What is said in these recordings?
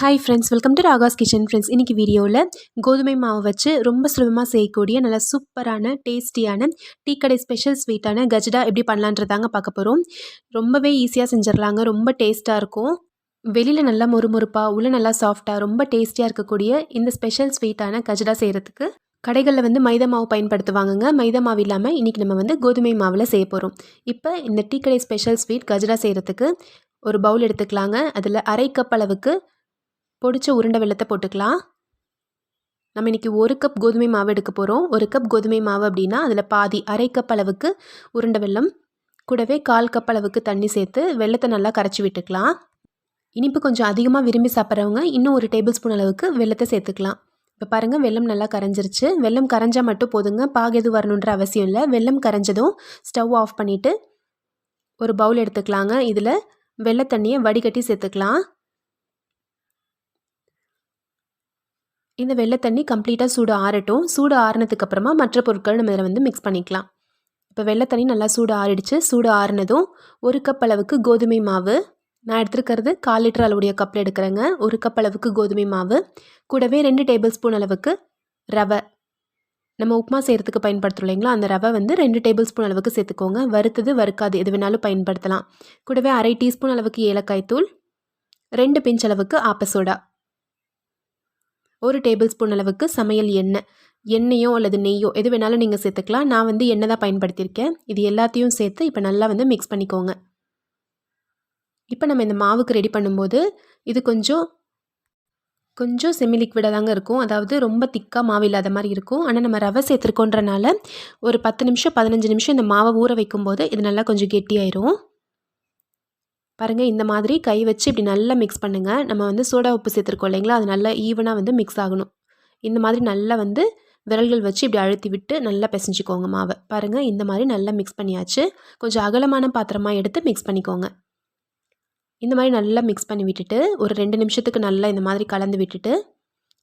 Hi friends welcome to Raga's kitchen friends இன்றைக்கி வீடியோவில் கோதுமை மாவு வச்சு ரொம்ப சுலபமாக செய்யக்கூடிய நல்ல சூப்பரான டேஸ்டியான டீ கடை ஸ்பெஷல் ஸ்வீட்டான கஜடா எப்படி பண்ணலான்றதாங்க பார்க்க போகிறோம் ரொம்பவே ஈஸியாக செஞ்சிடலாங்க ரொம்ப டேஸ்ட்டாக இருக்கும். வெளியில் நல்லா மொறுமொறுப்பாக உள்ள நல்லா சாஃப்டாக ரொம்ப டேஸ்டியாக இருக்கக்கூடிய இந்த ஸ்பெஷல் ஸ்வீட்டான கஜடா செய்கிறதுக்கு கடைகளில் வந்து மைதா மாவு பயன்படுத்துவாங்கங்க. மைதா மாவு இல்லாமல் இன்றைக்கி நம்ம வந்து கோதுமை மாவில் செய்ய போகிறோம் இப்போ இந்த டீ கடை ஸ்பெஷல் ஸ்வீட் கஜடா செய்கிறதுக்கு ஒரு பவுல் எடுத்துக்கலாங்க. அதில் அரை கப் அளவுக்கு பொடிச்ச உருண்டை வெள்ளத்தை போட்டுக்கலாம். நம்ம இன்றைக்கி ஒரு கப் கோதுமை மாவு எடுக்க போகிறோம் ஒரு கப் கோதுமை மாவு அப்படின்னா அதில் பாதி அரை கப் அளவுக்கு உருண்டை வெள்ளம் கூடவே கால் கப் அளவுக்கு தண்ணி சேர்த்து வெள்ளத்தை நல்லா கரைச்சி விட்டுக்கலாம். இனிப்பு கொஞ்சம் அதிகமாக விரும்பி சாப்பிட்றவங்க இன்னும் ஒரு டேபிள் ஸ்பூன் அளவுக்கு வெள்ளத்தை சேர்த்துக்கலாம். இப்போ பாருங்கள் வெள்ளம் நல்லா கரைஞ்சிருச்சு. வெள்ளம் கரைஞ்சால் மட்டும் போதுங்க. பாகு எதுவும் வரணுன்ற அவசியம் இல்லை. வெள்ளம் கரைஞ்சதும் ஸ்டவ் ஆஃப் பண்ணிவிட்டு ஒரு பவுல் எடுத்துக்கலாங்க. இதில் வெள்ளை தண்ணியை வடிகட்டி சேர்த்துக்கலாம். இந்த வெள்ளை தண்ணி கம்ப்ளீட்டாக சூடு ஆறட்டும். சூடு ஆறினதுக்கப்புறமா மற்ற பொருட்கள் நம்ம இதில் வந்து மிக்ஸ் பண்ணிக்கலாம். இப்போ வெள்ளை தண்ணி நல்லா சூடு ஆறிடுச்சு. சூடு ஆறினதும் ஒரு கப் அளவுக்கு கோதுமை மாவு. நான் எடுத்துருக்கிறது கால் லிட்டர் அளவுடைய கப்பில் எடுக்கிறேங்க. ஒரு கப் அளவுக்கு கோதுமை மாவு. கூடவே ரெண்டு டேபிள் ஸ்பூன் அளவுக்கு ரவை. நம்ம உப்புமா செய்கிறதுக்கு பயன்படுத்துகிறோம் இல்லைங்களா? அந்த ரவை வந்து ரெண்டு டேபிள் ஸ்பூன் அளவுக்கு சேர்த்துக்கோங்க. வறுத்தது வறுக்காது எது வேணாலும் பயன்படுத்தலாம். கூடவே அரை டீஸ்பூன் அளவுக்கு ஏலக்காய் தூள். ரெண்டு பிஞ்ச் அளவுக்கு ஆப்பசோடா ஒரு டேபிள் ஸ்பூன் அளவுக்கு சமையல் எண்ணெய். எண்ணெயோ அல்லது நெய்யோ எது வேணாலும் நீங்கள் சேர்த்துக்கலாம். நான் வந்து எண்ணெய் தான் பயன்படுத்தியிருக்கேன். இது எல்லாத்தையும் சேர்த்து இப்போ நல்லா வந்து மிக்ஸ் பண்ணிக்கோங்க. இப்போ நம்ம இந்த மாவுக்கு ரெடி பண்ணும்போது இது கொஞ்சம் கொஞ்சம் செமி லிக்விடாக தாங்க இருக்கும். அதாவது ரொம்ப திக்காக மாவு இல்லாத மாதிரி இருக்கும். ஆனால் நம்ம ரவை சேர்த்துருக்கோன்றனால ஒரு பத்து நிமிஷம் பதினஞ்சு நிமிஷம் இந்த மாவை ஊற வைக்கும்போது இது நல்லா கொஞ்சம் கெட்டியாயிரும். பாருங்கள் இந்த மாதிரி கை வச்சு இப்படி நல்லா மிக்ஸ் பண்ணுங்கள் நம்ம வந்து சோடா உப்பு சேர்த்துருக்கோம் இல்லைங்களா? அது நல்லா ஈவனாக வந்து மிக்ஸ் ஆகணும். இந்த மாதிரி நல்லா வந்து விரல்கள் வச்சு இப்படி அழுத்தி விட்டு நல்லா பிசைஞ்சிக்கோங்க மாவை. பாருங்கள் இந்த மாதிரி நல்லா மிக்ஸ் பண்ணியாச்சு. கொஞ்சம் அகலமான பாத்திரமாக எடுத்து மிக்ஸ் பண்ணிக்கோங்க. இந்த மாதிரி நல்லா மிக்ஸ் பண்ணி விட்டுட்டு ஒரு ரெண்டு நிமிஷத்துக்கு நல்லா இந்த மாதிரி கலந்து விட்டுட்டு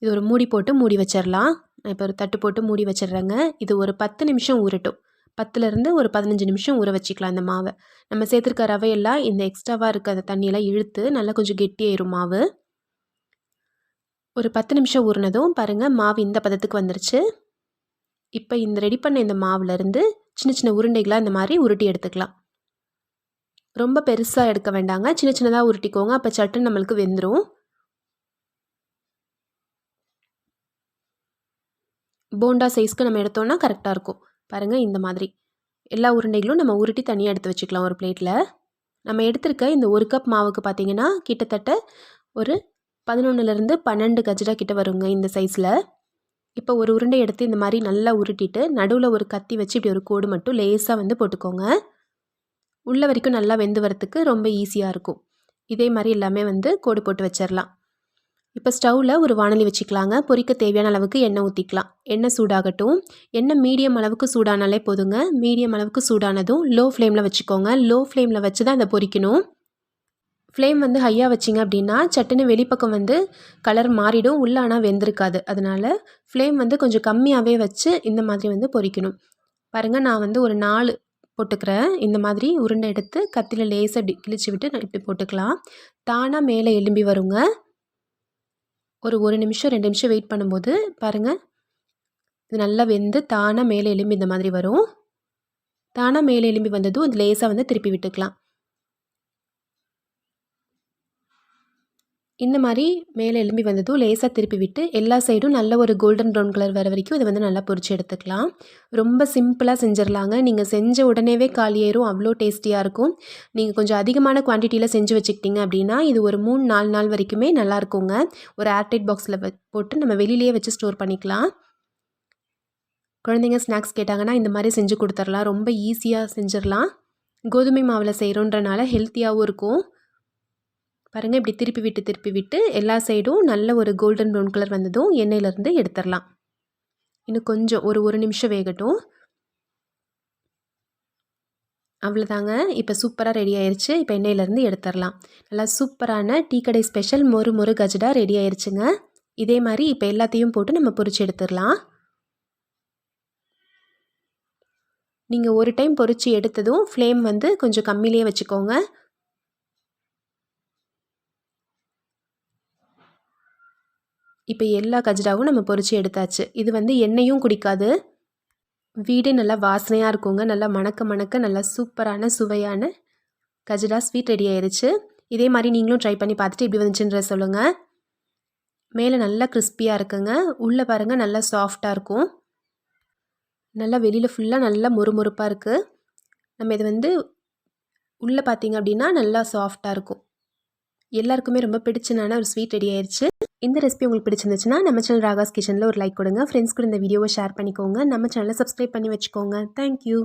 இது ஒரு மூடி போட்டு மூடி வச்சிடலாம் நான் இப்போ ஒரு தட்டு போட்டு மூடி வச்சிடுறேங்க. இது ஒரு பத்து நிமிஷம் ஊறட்டும். பத்துலேருந்து ஒரு பதினஞ்சு நிமிஷம் ஊற வச்சுக்கலாம் இந்த மாவை. நம்ம சேர்த்துருக்க ரவையெல்லாம் இந்த எக்ஸ்ட்ராவாக இருக்க அந்த தண்ணியெல்லாம் இழுத்து நல்லா கொஞ்சம் கெட்டியாயிரும் மாவு. ஒரு பத்து நிமிஷம் ஊறினதும் பாருங்கள் மாவு இந்த பதத்துக்கு வந்துருச்சு. இப்போ இந்த ரெடி பண்ண இந்த மாவுலேருந்து சின்ன சின்ன உருண்டைகளாக இந்த மாதிரி உருட்டி எடுத்துக்கலாம். ரொம்ப பெருசாக எடுக்க வேண்டாங்க சின்ன சின்னதாக உருட்டிக்கோங்க அப்போ சட்டுன்னு நம்மளுக்கு வெந்துடும் போண்டா சைஸ்க்கு நம்ம எடுத்தோன்னா கரெக்டாக இருக்கும். பாருங்கள் இந்த மாதிரி. எல்லா உருண்டைகளும் நம்ம உருட்டி தனியாக எடுத்து வச்சுக்கலாம் ஒரு பிளேட்டில் நம்ம எடுத்திருக்க இந்த ஒரு கப் மாவுக்கு பார்த்திங்கன்னா கிட்டத்தட்ட ஒரு பதினொன்றுலேருந்து பன்னெண்டு கஜ்ரா கிட்ட வருங்க இந்த சைஸில் இப்போ ஒரு உருண்டை எடுத்து இந்த மாதிரி நல்லா உருட்டிட்டு நடுவில் ஒரு கத்தி வச்சு இப்படி ஒரு கோடு மட்டும் லேஸாக வந்து போட்டுக்கோங்க. உள்ள வரைக்கும் நல்லா வெந்து வரத்துக்கு ரொம்ப ஈஸியாக இருக்கும். இதே மாதிரி எல்லாமே வந்து கோடு போட்டு வச்சிடலாம் இப்போ ஸ்டவ்வில் ஒரு வானலி வச்சுக்கலாங்க. பொரிக்க தேவையான அளவுக்கு எண்ணெய் ஊற்றிக்கலாம் எண்ணெய் சூடாகட்டும். எண்ணெய் மீடியம் அளவுக்கு சூடானாலே போதுங்க. மீடியம் அளவுக்கு சூடானதும் லோ ஃப்ளேமில் வச்சுக்கோங்க. லோ ஃப்ளேமில் வச்சு தான் இதை பொரிக்கணும். ஃப்ளேம் வந்து ஹையாக வச்சிங்க அப்படின்னா சட்டுன்னு வெளிப்பக்கம் வந்து கலர் மாறிடும். உள்ள ஆனால் வெந்திருக்காது. அதனால் ஃப்ளேம் வந்து கொஞ்சம் கம்மியாகவே வச்சு இந்த மாதிரி வந்து பொரிக்கணும். பாருங்கள் நான் வந்து ஒரு நாலு போட்டுக்கிறேன். இந்த மாதிரி உருண்டை எடுத்து கத்தியில் லேசாக கிழிச்சு விட்டு இப்படி போட்டுக்கலாம். தானாக மேலே எலும்பி வருங்க. ஒரு ஒரு நிமிஷம் ரெண்டு நிமிஷம் வெயிட் பண்ணும்போது பாருங்கள் இது நல்லா வெந்து தானாக மேலே எலும்பி இந்த மாதிரி வரும். தானாக மேலே எலும்பி வந்ததும் அது லேசாக வந்து திருப்பி விட்டுக்கலாம். இந்த மாதிரி மேலே எலும்பி வந்ததும் லேசாக திருப்பி விட்டு எல்லா சைடும் நல்ல ஒரு கோல்டன் ப்ரௌன் கலர் வர வரைக்கும் இதை வந்து நல்லா பொறிச்சு எடுத்துக்கலாம். ரொம்ப சிம்பிளாக செஞ்சிடலாங்க. நீங்கள் செஞ்ச உடனேவே காலியேறும் அவ்வளோ டேஸ்டியாக இருக்கும். நீங்கள் கொஞ்சம் அதிகமான குவான்டிட்டியில் செஞ்சு வச்சுக்கிட்டிங்க அப்படின்னா இது ஒரு மூணு நாலு நாள் வரைக்குமே நல்லா இருக்குங்க. ஒரு ஏர்டைட் பாக்ஸில் போட்டு நம்ம வெளியிலேயே வச்சு ஸ்டோர் பண்ணிக்கலாம். குழந்தைங்க ஸ்நாக்ஸ் கேட்டாங்கன்னா இந்த மாதிரி செஞ்சு கொடுத்துர்லாம் ரொம்ப ஈஸியாக செஞ்சிடலாம். கோதுமை மாவில் செய்கிறோன்றனால ஹெல்த்தியாகவும் இருக்கும். பாருங்கள் இப்படி திருப்பி விட்டு திருப்பி விட்டு எல்லா சைடும் நல்ல ஒரு கோல்டன் ப்ரௌன் கலர் வந்ததும் எண்ணெயிலேருந்து எடுத்துடலாம். இன்னும் கொஞ்சம் ஒரு ஒரு நிமிஷம் வேகட்டும். அவ்வளோதாங்க இப்போ சூப்பராக ரெடி ஆயிடுச்சு இப்போ எண்ணெயிலேருந்து எடுத்துடலாம். நல்லா சூப்பரான டீ கடை ஸ்பெஷல் மொறு மொறு கஜடா ரெடி ஆயிடுச்சுங்க இதே மாதிரி இப்போ எல்லாத்தையும் போட்டு நம்ம பொறிச்சு எடுத்துடலாம். நீங்கள் ஒரு டைம் பொறிச்சு எடுத்ததும் ஃப்ளேம் வந்து கொஞ்சம் கம்மியிலே வச்சுக்கோங்க. இப்போ எல்லா கஜ்ராவும் நம்ம பொறிச்சு எடுத்தாச்சு. இது வந்து எண்ணெயும் குடிக்காது. வீடே நல்லா வாசனையாக இருக்குங்க. நல்லா மணக்க மணக்க நல்லா சூப்பரான சுவையான கஜ்ரா ஸ்வீட் ரெடி ஆயிடுச்சு இதே மாதிரி நீங்களும் ட்ரை பண்ணி பார்த்துட்டு இப்படி வந்துச்சுன்ற சொல்லுங்கள் மேலே நல்லா கிறிஸ்பியாக இருக்குங்க. உள்ளே பாருங்கள் நல்லா சாஃப்டாக இருக்கும். நல்லா வெளியில் ஃபுல்லாக நல்லா மொறுமொறுப்பாக இருக்குது நம்ம இது வந்து உள்ளே பார்த்தீங்க அப்படின்னா நல்லா சாஃப்டாக இருக்கும். எல்லாருக்குமே ரொம்ப பிடிச்சனான ஒரு ஸ்வீட் ரெடி ஆயிடுச்சு இந்த ரெசிபி உங்களுக்கு பிடிச்சிருந்துச்சுன்னா நம்ம சேனல் ராகாஸ் கிச்சனில் ஒரு லைக் கொடுங்க. ஃப்ரெண்ட்ஸ் கூட இந்த வீடியோவை ஷேர் பண்ணிக்கோங்க. நம்ம சேனலை சப்ஸ்கிரைப் பண்ணி வச்சுக்கோங்க. தேங்க்யூ